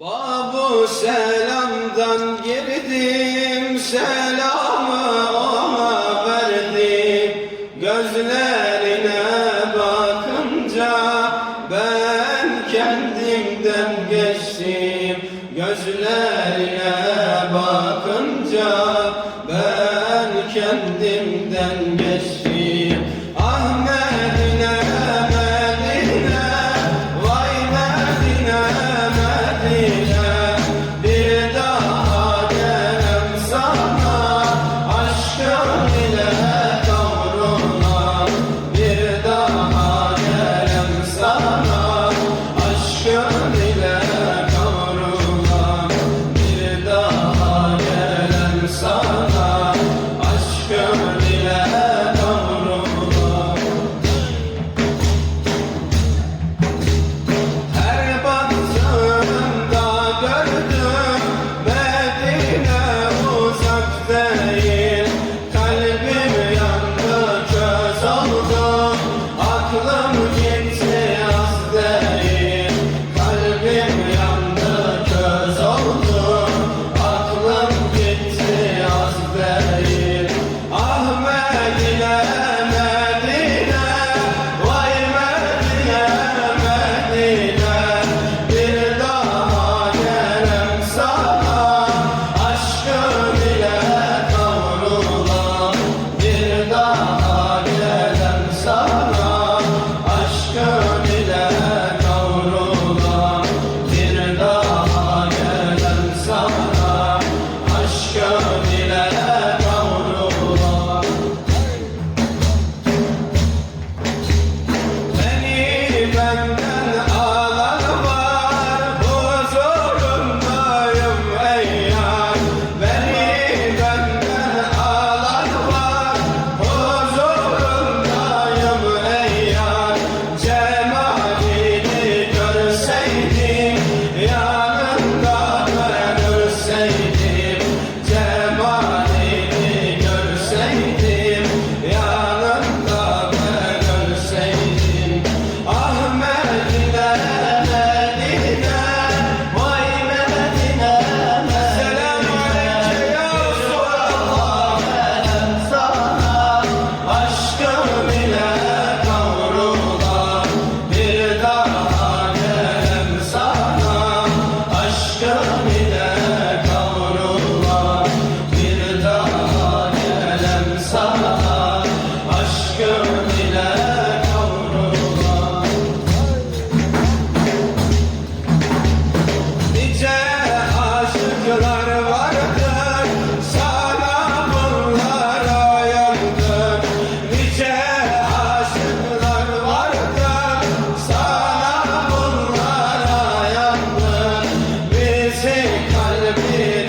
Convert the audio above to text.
Babu selamdan girdim, selamı ona verdim. Gözlerine to be.